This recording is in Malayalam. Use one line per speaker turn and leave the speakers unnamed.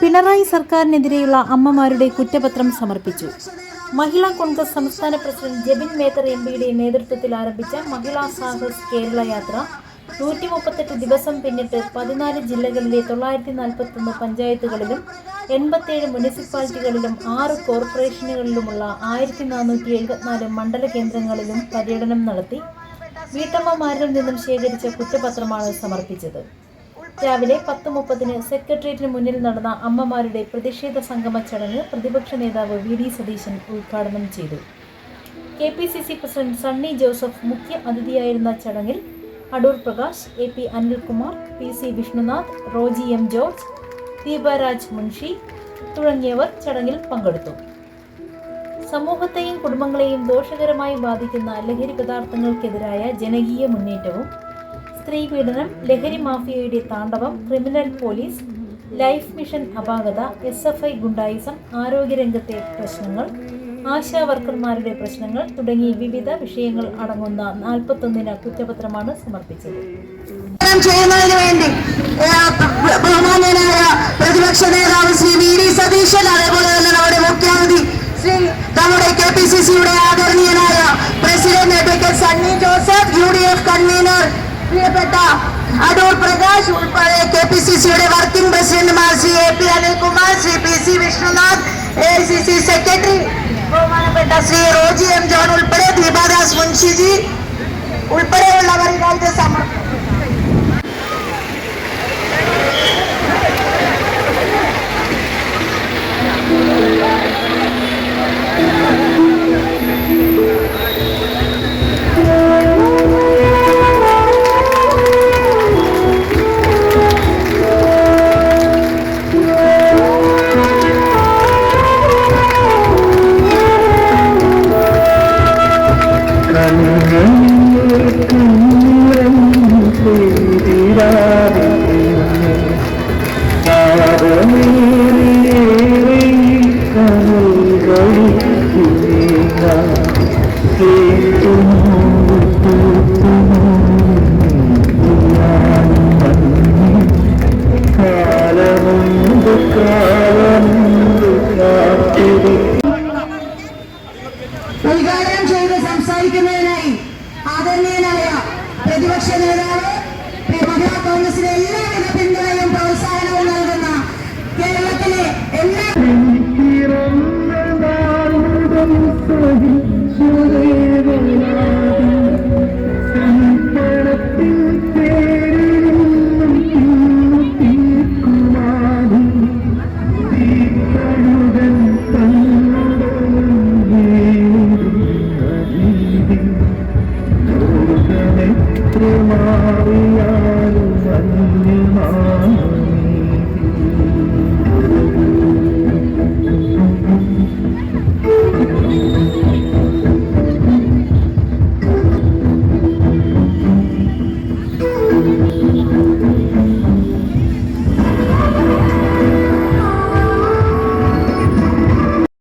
പിണറായി സർക്കാരിനെതിരെയുള്ള അമ്മമാരുടെ കുറ്റപത്രം സമർപ്പിച്ചു. മഹിളാ കോൺഗ്രസ് സംസ്ഥാന പ്രസിഡന്റ് ജെബിൻ മേത്തർ എം പിയുടെ നേതൃത്വത്തിൽ ആരംഭിച്ച മഹിളാ സാഹസ് കേരള യാത്ര നൂറ്റി മുപ്പത്തെട്ട് ദിവസം പിന്നിട്ട് പതിനാല് ജില്ലകളിലെ തൊള്ളായിരത്തി നാൽപ്പത്തൊന്ന് പഞ്ചായത്തുകളിലും എൺപത്തേഴ് മുനിസിപ്പാലിറ്റികളിലും ആറ് കോർപ്പറേഷനുകളിലുമുള്ള ആയിരത്തി നാനൂറ്റി എഴുപത്തിനാല് മണ്ഡല കേന്ദ്രങ്ങളിലും പര്യടനം നടത്തി വീട്ടമ്മമാരിൽ നിന്നും ശേഖരിച്ച കുറ്റപത്രമാണ് സമർപ്പിച്ചത്. രാവിലെ പത്ത് മുപ്പതിന് സെക്രട്ടേറിയറ്റിന് മുന്നിൽ നടന്ന അമ്മമാരുടെ പ്രതിഷേധ സംഗമ ചടങ്ങ് പ്രതിപക്ഷ നേതാവ് വി ഡി സതീശൻ ഉദ്ഘാടനം ചെയ്തു. K P C C president Sunny Joseph മുഖ്യ അതിഥിയായിരുന്ന ചടങ്ങിൽ Adoor Prakash A P Anilkumar P C Vishnunath Roji M George Deepraj Munshi തുടങ്ങിയവർ ചടങ്ങിൽ പങ്കെടുത്തു. സമൂഹത്തെയും കുടുംബങ്ങളെയും ദോഷകരമായി ബാധിക്കുന്ന ലഹരി പദാർത്ഥങ്ങൾക്കെതിരായ ജനകീയ മുന്നേറ്റവും സ്ത്രീ പീഡനം ലഹരി മാഫിയയുടെ താണ്ഡവം ക്രിമിനൽ പോലീസ് ലൈഫ് മിഷൻ അപാകത എസ് എഫ് ഐ ഗുണ്ടായിസം ആരോഗ്യരംഗത്തെ പ്രശ്നങ്ങൾ ആശാ വർക്കർമാരുടെ പ്രശ്നങ്ങൾ തുടങ്ങി വിവിധ വിഷയങ്ങൾ അടങ്ങുന്ന നാൽപ്പത്തൊന്നിന കുറ്റപത്രമാണ് സമർപ്പിച്ചത്.
ചെയ്യുന്നതിന് വേണ്ടി ബഹുമാന്യനായ പ്രതിപക്ഷ നേതാവ് ശ്രീ വി ഡി സതീശൻ അതേപോലെ തന്നെ നമ്മുടെ മുഖ്യമന്ത്രി ശ്രീ നമ്മുടെ കെ പി സി സിയുടെ ആദരണീയനായ president advocate Sunny Joseph U D F convenor പ്രിയപ്പെട്ട അടൂർ പ്രകാശ് ഉൾപ്പെടെ കെ പി സി സിയുടെ വർക്കിംഗ് പ്രസിഡന്റുമാർ Shri A P Anilkumar Shri P C Vishnunath A I C C secretary ബഹുമാനപ്പെട്ട ശ്രീ റോജി എം ജോൺ ഉൾപ്പെടെ ദീപാദാസ് മുൻഷിജി ഉൾപ്പെടെയുള്ളവർ ഇതായിട്ട്
കാലമുണ്ട്
പ്രതിപക്ഷ നേതാവ് മഹിളാ കോൺഗ്രസിലെ എല്ലാവിധ
Maria.